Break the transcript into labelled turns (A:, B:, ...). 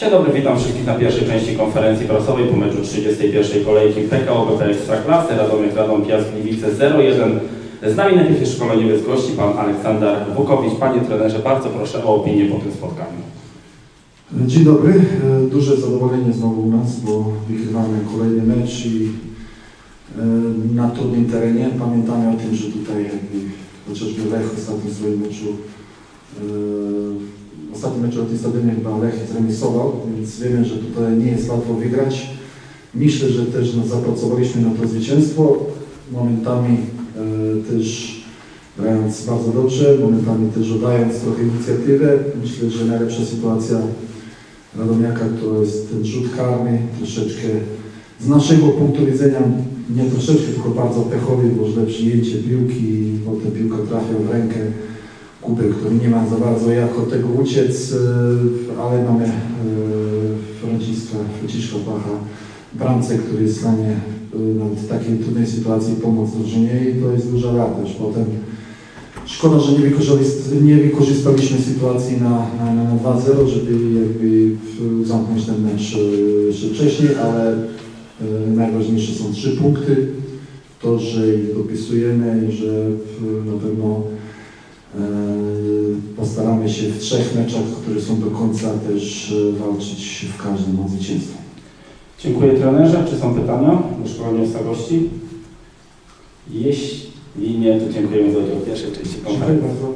A: Dzień dobry, witam wszystkich na pierwszej części konferencji prasowej po meczu 31. kolejki PKO BP Ekstraklasy Radomiak Radom Piast Gliwice 0-1. Z nami najpierw jest szkoleniowiec gości, pan Aleksander Wukowicz. Panie trenerze, bardzo proszę o opinię po tym spotkaniu.
B: Dzień dobry, duże zadowolenie znowu u nas, bo wygrywamy kolejny mecz i e, na trudnym terenie. Pamiętamy o tym, że tutaj chociażby Lech w ostatnim swoim meczu, w ostatnim meczu na tym stadionie chyba Lech zremisował, więc wiemy, że tutaj nie jest łatwo wygrać. Myślę, że też no, zapracowaliśmy na to zwycięstwo. Momentami e, też grając bardzo dobrze, momentami też oddając trochę inicjatywę. Myślę, że najlepsza sytuacja Radomiaka to jest ten rzut karny, troszeczkę z naszego punktu widzenia, nie troszeczkę, tylko bardzo pechowy, bo źle przyjęcie piłki i potem piłka trafia w rękę Kubek, który nie ma za bardzo jak od tego uciec, e, ale mamy e, Franciszka, Franciszka Pacha, bramce, który jest w stanie e, nawet w takiej trudnej sytuacji pomóc drużynie i to jest duża wartość. Potem Szkoda, że nie, wykorzystaliśmy, nie wykorzystaliśmy sytuacji na, na, na 2-0, żeby jakby zamknąć ten mecz jeszcze wcześniej, ale najważniejsze są trzy punkty. To, że ich dopisujemy i że na pewno postaramy się w trzech meczach, które są do końca też e, walczyć w każdym o zwycięstwo.
A: Dziękuję trenerze. Czy są pytania do szkoleniowca gości? Jeśli nie, to dziękujemy za udział w pierwszej części
B: Dziękuję
A: konferencji.
B: bardzo.